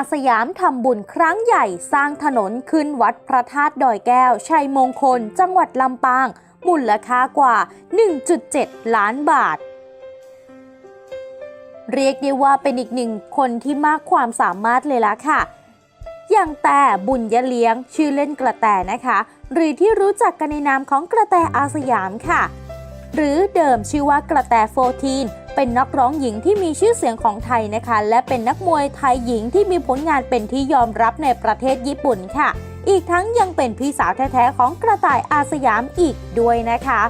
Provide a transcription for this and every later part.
อาสยามทำบุญครั้งใหญ่สร้างถนนขึ้นวัดพระธาตุดอยแก้ว ชัยมงคล จังหวัดลำปาง มูลค่ากว่า 1.7 ล้านบาท เรียกได้ว่าเป็นอีกหนึ่งคนที่มากความสามารถเลยละค่ะ อย่างแต่บุญยะเลี้ยง ชื่อเล่นกระแตนะคะ หรือที่รู้จักกันในนามของกระแตอาสยามค่ะ หรือเดิมชื่อว่ากระแตโฟทีน เป็นนักร้องหญิงที่มีชื่อเสียงของไทยนะคะ และเป็นนักมวยไทยหญิงที่มีผลงานเป็นที่ยอมรับในประเทศญี่ปุ่นค่ะ อีกทั้งยังเป็นพี่สาวแท้ๆของกระต่ายอาสยามอีกด้วยนะคะ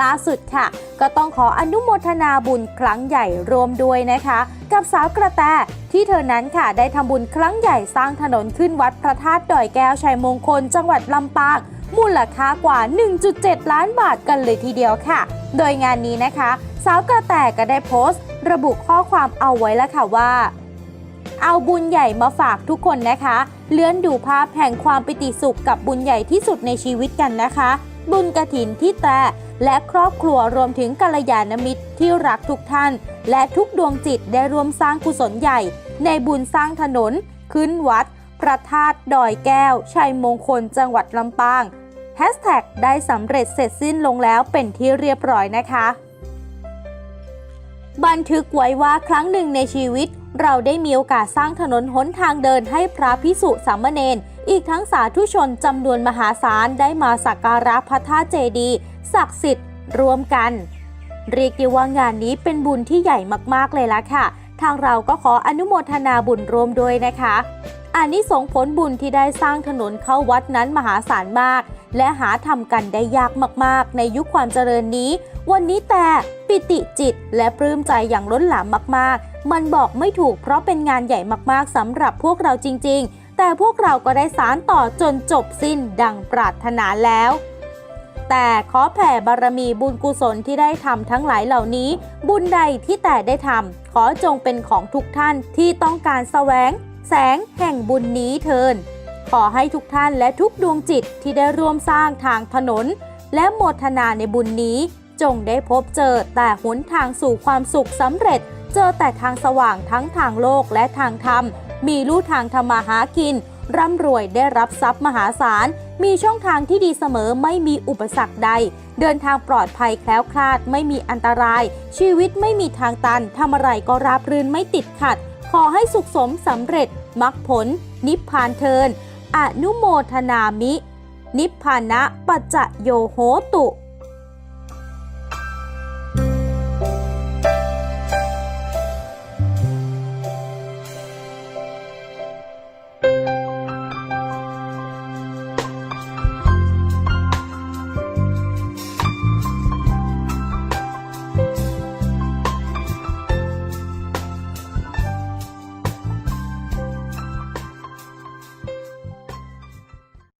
ล่าสุดค่ะ ก็ต้องขออนุโมทนาบุญครั้งใหญ่รวมด้วยนะคะ กับสาวกระแตที่เธอนั้นค่ะ ได้ทำบุญครั้งใหญ่สร้างถนนขึ้นวัดพระธาตุดอยแก้วชัยมงคล จังหวัดลำปาง มูลค่ากว่า 1.7 ล้านบาทกันเลยทีเดียวค่ะ โดยงานนี้นะคะ สาวกระแตก็ได้โพสต์ ระบุข้อความเอาไว้แล้วค่ะว่า เอาบุญใหญ่มาฝากทุกคนนะคะ เลื่อนดูภาพแห่งความปิติสุขกับบุญใหญ่ที่สุดในชีวิตกันนะคะ บุญกระถินที่แต่และครอบครัวรวมถึงกัลยาณมิตรที่รักทุกท่าน และทุกดวงจิตได้ร่วมสร้างกุศลใหญ่ ในบุญสร้างถนน ขึ้นวัด พระธาตุดอยแก้ว ชัยมงคลจังหวัดลำปางแฮชแท็กได้สำเร็จเสร็จสิ้นลงแล้วเป็นที่เรียบร้อยนะคะ บันทึกไว้ว่าครั้งหนึ่งในชีวิต เราได้มีโอกาสสร้างถนนหนทางเดินให้พระพิสุสามเณรอีกทั้งสาธุชนจำนวนมหาศาลได้มาสักการะพระธาตุเจดีย์ศักดิ์สิทธิ์รวมกัน เรียกได้ว่างานนี้เป็นบุญที่ใหญ่มากๆเลยละค่ะ ทางเราก็ขออนุโมทนาบุญรวมด้วยนะคะอันนี้ส่งผลบุญที่ได้สร้างถนนเข้าวัดนั้นมหาศาลมาก และหาทำกันได้ยากมากๆ ในยุคความเจริญนี้ วันนี้แต่ปิติจิตและปลื้มใจอย่างล้นหลามมากๆ มันบอกไม่ถูกเพราะเป็นงานใหญ่มากๆสำหรับพวกเราจริงๆ แต่พวกเราก็ได้สารต่อจนจบสิ้นดังปรารถนาแล้ว แต่ขอแผ่บารมีบุญกุศลที่ได้ทำทั้งหลายเหล่านี้ บุญใดที่แต่ได้ทำขอจงเป็นของทุกท่านที่ต้องการแสวง แสงแห่งบุญนี้เทิน ขอให้ทุกท่านและทุกดวงจิตที่ได้ร่วมสร้างทางถนน และโมทนาในบุญนี้ จงได้พบเจอแต่หนทางสู่ความสุขสำเร็จ เจอแต่ทางสว่างทั้งทางโลกและทางธรรม มีลู่ทางทำมาหากิน ร่ำรวยได้รับทรัพย์มหาศาล มีช่องทางที่ดีเสมอไม่มีอุปสรรคใด เดินทางปลอดภัยแคล้วคลาดไม่มีอันตราย ชีวิตไม่มีทางตันทำอะไรก็ราบรื่นไม่ติดขัด ขอให้สุขสมสำเร็จมรรคผล นิพพานเทินอนุโมทนามิ นิพพานะปัจจโยโหตุ